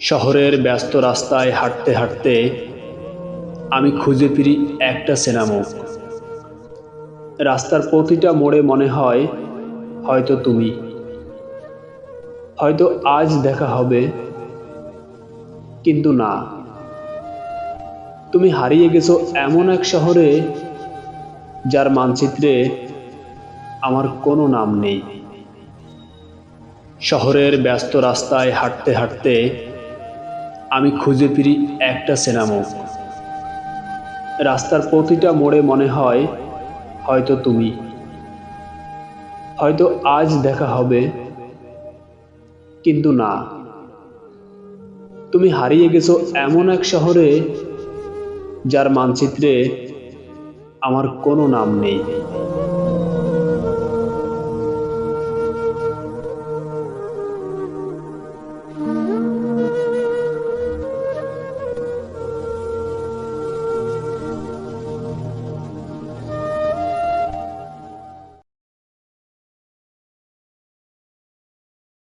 শহরের ব্যস্ত রাস্তায় হাঁটতে হাঁটতে আমি খুঁজে ফিরি একটা সেনামুখ রাস্তার প্রতিটা মোড়ে মনে হয় হয়তো তুমি। হয়তো আজ দেখা হবে, কিন্তু না। তুমি হারিয়ে গেছো এমন এক শহরে যার মানচিত্রে আমার কোনো নাম নেই। শহরের ব্যস্ত রাস্তায় হাঁটতে হাঁটতে আমি খুঁজে ফিরি একটা সেনামুখ রাস্তার প্রতিটা মোড়ে মনে হয়, হয়তো তুমি। হয়তো আজ দেখা হবে, কিন্তু না। তুমি হারিয়ে গেছো এমন এক শহরে, যার মানচিত্রে আমার কোনো নাম নেই।